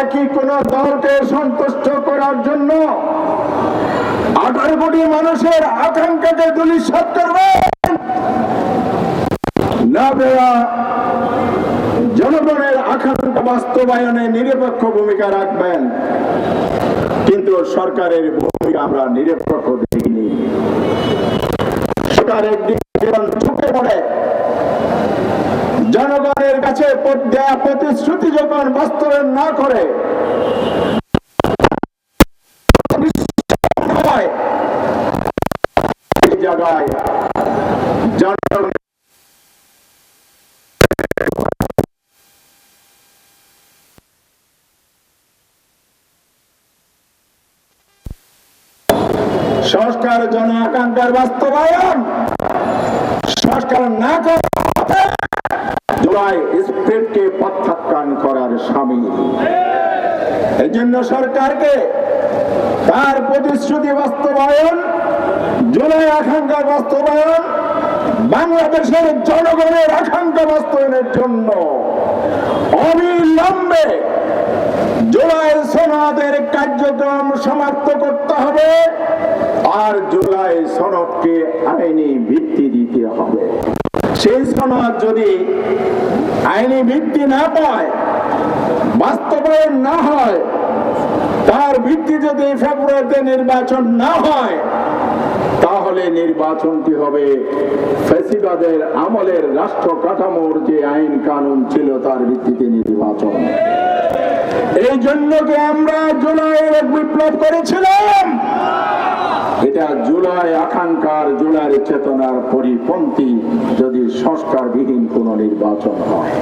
আপনারা কি কোন দলকে সন্তুষ্ট করার জন্য আঠারো কোটি মানুষের আকাঙ্ক্ষাকে দুলিশাত করবেন না জনগণের আকাঙ্ক্ষা বাস্তবায়নে নিরপেক্ষ ভূমিকা রাখবেন, কিন্তু সরকারের ভূমিকা আমরা নিরপেক্ষ দেখিনি। সরকার কাছে দেয়া প্রতিশ্রুতি যখন বাস্তবায়ন না করে সংস্কার জন আকাঙ্ক্ষার বাস্তবায়ন সংস্কার না করে প্রত্যাখ্যান করার সামিল এই জন্য সরকারকে তার প্রতিশ্রুতি বাস্তবায়ন, জুলাই আকাঙ্ক্ষার বাস্তবায়ন, বাংলাদেশের জনগণের আকাঙ্ক্ষা বাস্তবায়নের জন্য অবিলম্বে জুলাই সনদের কার্যক্রম সমাপ্ত করতে হবে আর জুলাই সনদকে আইনি ভিত্তি দিতে হবে। সেই সনদ যদি আইনি ভিত্তি না পায়, বাস্তবায়ন না হয়, তার ভিত্তি যদি ফেব্রুয়ারিতে নির্বাচন না হয়, তাহলে নির্বাচনটি হবে ফেসিবাদের আমলের রাষ্ট্র কাঠামোর যে আইন কানুন ছিল, তার ভিত্তিতে নির্বাচন। এই জন্য কি আমরা জুলাইয়ের বিপ্লব করেছিলাম। এটা জুলাই আকাঙ্ক্ষার জুলাই চেতনার পরিপন্থী যদি সংস্কারবিহীন কোন নির্বাচন হয়।